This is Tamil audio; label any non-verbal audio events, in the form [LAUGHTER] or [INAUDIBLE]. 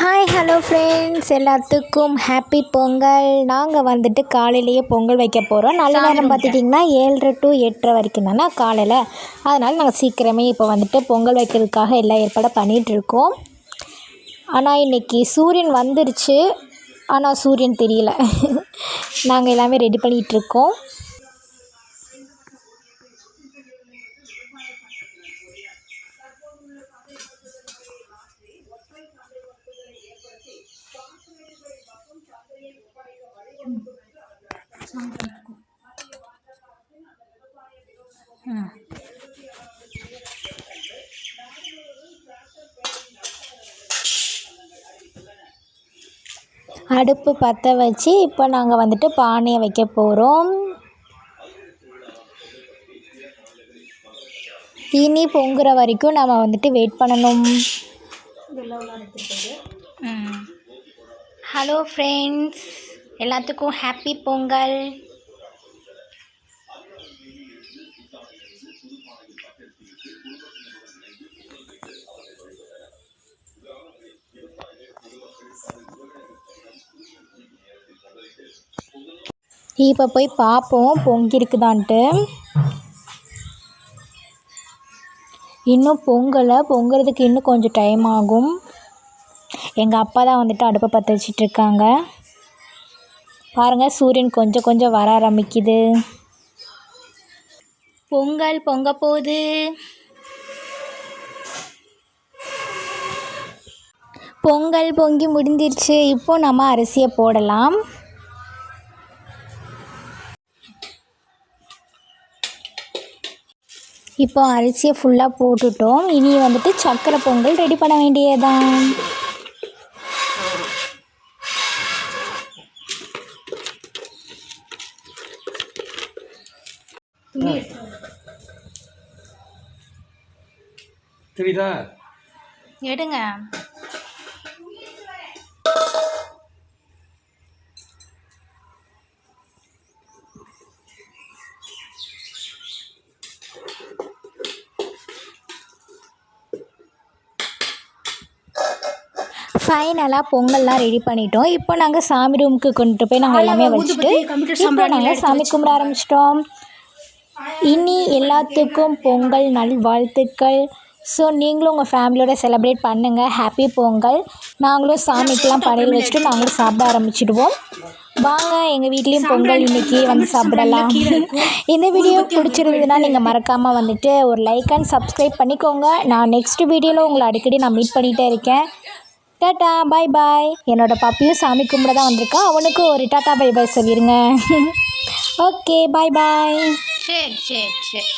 ஹாய் ஹலோ ஃப்ரெண்ட்ஸ் எல்லாத்துக்கும் ஹாப்பி பொங்கல். நாங்கள் வந்துட்டு காலையிலேயே பொங்கல் வைக்க போகிறோம் நல்ல நேரம் பார்த்துட்டிங்கன்னா ஏழரை டு எட்டரை வரைக்கும் தானே காலையில். அதனால் நாங்கள் சீக்கிரமே இப்போ வந்துட்டு பொங்கல் வைக்கிறதுக்காக எல்லா ஏற்பாடும் பண்ணிகிட்ருக்கோம் ஆனால் இன்றைக்கி சூரியன் வந்துருச்சு. ஆனால் சூரியன் தெரியல. [LAUGHS] நாங்கள் எல்லாமே ரெடி பண்ணிகிட்ருக்கோம் அடுப்பு பற்ற வச்சு இப்போ நாங்கள் வந்துட்டு பானையை வைக்க போகிறோம் இனி பொங்குற வரைக்கும் நம்ம வந்துட்டு வெயிட் பண்ணணும். ஹலோ ஃப்ரெண்ட்ஸ் எல்லாத்துக்கும் ஹாப்பி பொங்கல். இப்போ போய் பார்ப்போம் பொங்கிருக்குதான்ட்டு. இன்னும் பொங்கலை பொங்குறதுக்கு இன்னும் கொஞ்சம் டைம் ஆகும். எங்கள் அப்பா தான் வந்துட்டு அடுப்பை பற்ற வச்சிட்ருக்காங்க பாருங்கள் சூரியன் கொஞ்சம் கொஞ்சம் வர ஆரம்பிக்குது. பொங்கல் பொங்க போகுது. பொங்கல் பொங்கி முடிஞ்சிருச்சு. இப்போ நம்ம அரிசியை போடலாம். இப்போ அரிசியை ஃபுல்லாக போட்டுட்டோம். இனி வந்துட்டு சக்கரை பொங்கல் ரெடி பண்ண வேண்டியதுதான். தெரியுதா? எடுங்க. ஃபைனலாக பொங்கல்லாம் ரெடி பண்ணிட்டோம். இப்போ நாங்கள் சாமி ரூமுக்கு கொண்டுட்டு போய் நாங்கள் எல்லாமே வச்சுட்டு இப்போ நாங்கள் சாமி கும்பிட ஆரம்பிச்சிட்டோம். இனி எல்லாத்துக்கும் பொங்கல் நல்வாழ்த்துக்கள் ஸோ நீங்களும் உங்கள் ஃபேமிலியோட செலிப்ரேட் பண்ணுங்கள் ஹாப்பி பொங்கல். நாங்களும் சாமிக்கெலாம் படையல் வச்சுட்டு நாங்களும் சாப்பிட ஆரம்பிச்சிடுவோம். வாங்க எங்கள் வீட்லேயும் பொங்கல் இன்னைக்கு வந்து சாப்பிடலாம். இந்த வீடியோ பிடிச்சிருந்ததுன்னா நீங்கள் மறக்காமல் வந்துட்டு ஒரு லைக் அண்ட் சப்ஸ்கிரைப் பண்ணிக்கோங்க. நான் நெக்ஸ்ட் வீடியோவில் உங்களை அடிக்கடி நான் மீட் பண்ணிகிட்டே இருக்கேன். டாட்டா பாய் பாய் என்னோட பப்பியும் சாமி கும்பிட தான் வந்திருக்கான் அவனுக்கும் ஒரு டாட்டா பை பாய் சொல்லிடுங்க ஓகே பாய் பாய் சரி சரி சரி.